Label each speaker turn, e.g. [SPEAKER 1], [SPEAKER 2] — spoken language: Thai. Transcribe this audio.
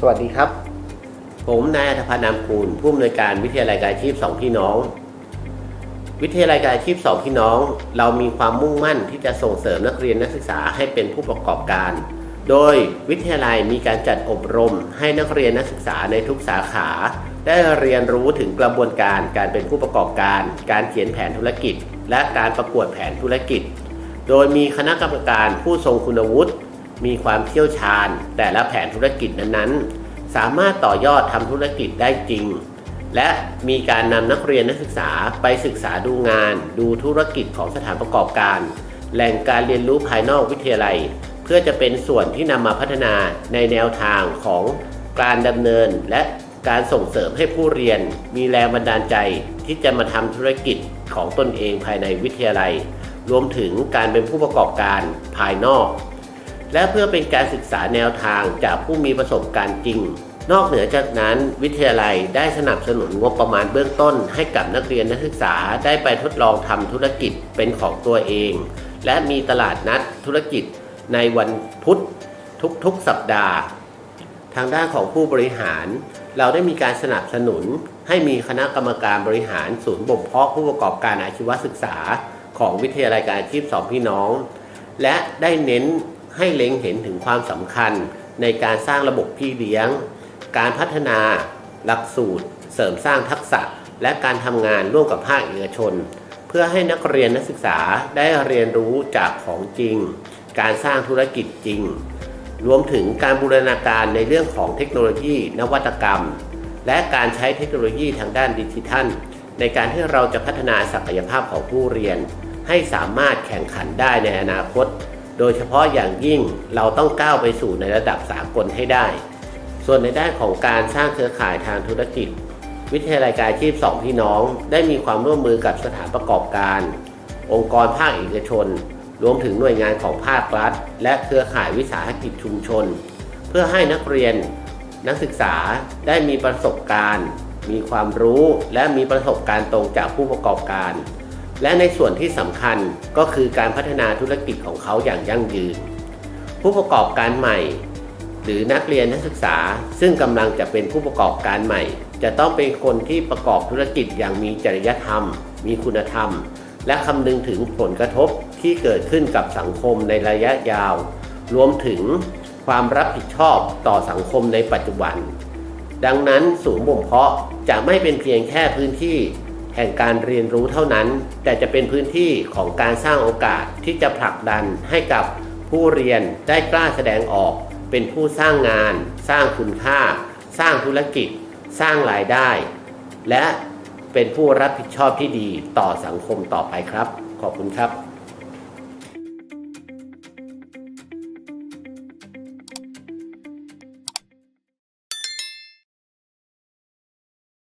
[SPEAKER 1] สวัสดีครับ ผมนายอัธพันธ์นามคูลผู้อำนวยการวิทยาลัยการอาชีพสองพี่น้อง วิทยาลัยการอาชีพสองพี่น้อง เรามีความมุ่งมั่นที่จะส่งเสริมนักเรียนนักศึกษาให้เป็นผู้ประกอบการ โดยวิทยาลัยมีการจัดอบรม ให้นักเรียนนักศึกษาในทุกสาขา ได้เรียนรู้ถึงกระบวนการการเป็นผู้ประกอบการ การเขียนแผนธุรกิจ และการประกวดแผนธุรกิจ โดยมีคณะกรรมการผู้ทรงคุณวุฒิ มีความเชี่ยวชาญ แต่ละแผนธุรกิจนั้นๆ สามารถต่อยอดทำธุรกิจได้จริง และมีการนำนักเรียนนักศึกษาไปศึกษาดูงาน ดูธุรกิจของสถานประกอบการ แหล่งการเรียนรู้ภายนอกวิทยาลัย เพื่อจะเป็นส่วนที่นำมาพัฒนาในแนวทางของการดำเนินและการส่งเสริมให้ผู้เรียนมีแรงบันดาลใจที่จะมาทำธุรกิจของตนเองภายในวิทยาลัย รวมถึงการเป็นผู้ประกอบการภายนอก และเพื่อเป็นการศึกษาแนวทางจากผู้มีประสบการณ์จริง นอกเหนือจากนั้น วิทยาลัยได้สนับสนุนงบประมาณเบื้องต้น ให้กับนักเรียนนักศึกษาได้ไปทดลองทำธุรกิจเป็นของตัวเอง และมีตลาดนัดธุรกิจในวันพุธทุกๆสัปดาห์ ทางด้านของผู้บริหาร เราได้มีการสนับสนุน ให้มีคณะกรรมการบริหารศูนย์บ่มเพาะผู้ประกอบการอาชีวศึกษา ของวิทยาลัยการอาชีพสองพี่น้อง และได้เน้น ให้เล็งเห็นถึงความสำคัญในการสร้างระบบพี่เลี้ยง การพัฒนาหลักสูตร เสริมสร้างทักษะ และการทำงานร่วมกับภาคเอกชน เพื่อให้นักเรียนนักศึกษาได้เรียนรู้จากของจริง การสร้างธุรกิจจริง รวมถึงการบูรณาการในเรื่องของเทคโนโลยี นวัตกรรม และการใช้เทคโนโลยีทางด้านดิจิทัล ในการที่เราจะพัฒนาศักยภาพของผู้เรียน ให้สามารถแข่งขันได้ในอนาคต โดยเฉพาะอย่างยิ่งเราต้องก้าวไปสู่ในระดับสากลให้ได้ ส่วนในด้านของการสร้างเครือข่ายทางธุรกิจ วิทยาลัยการชีพสองพี่น้อง ได้มีความร่วมมือกับสถานประกอบการ องค์กรภาคเอกชน รวมถึงหน่วยงานของภาครัฐ และเครือข่ายวิสาหกิจชุมชน เพื่อให้นักเรียน นักศึกษาได้มีประสบการณ์ มีความรู้และมีประสบการณ์ตรงจากผู้ประกอบการ และในส่วนที่สำคัญก็คือการพัฒนาธุรกิจของเขาอย่างยั่งยืน ผู้ประกอบการใหม่ หรือนักเรียนนักศึกษา ซึ่งกำลังจะเป็นผู้ประกอบการใหม่ จะต้องเป็นคนที่ประกอบธุรกิจอย่างมีจริยธรรม มีคุณธรรม และคำนึงถึงผลกระทบที่เกิดขึ้นกับสังคมในระยะยาว รวมถึงความรับผิดชอบต่อสังคมในปัจจุบัน ดังนั้นศูนย์บ่มเพาะจะไม่เป็นเพียงแค่พื้นที่ แห่งการเรียนรู้เท่านั้น แต่จะเป็นพื้นที่ของการสร้างโอกาสที่จะผลักดันให้กับผู้เรียนได้กล้าแสดงออก เป็นผู้สร้างงาน สร้างคุณค่า สร้างธุรกิจ สร้างรายได้ และเป็นผู้รับผิดชอบที่ดีต่อสังคมต่อไปครับ ขอบคุณครับ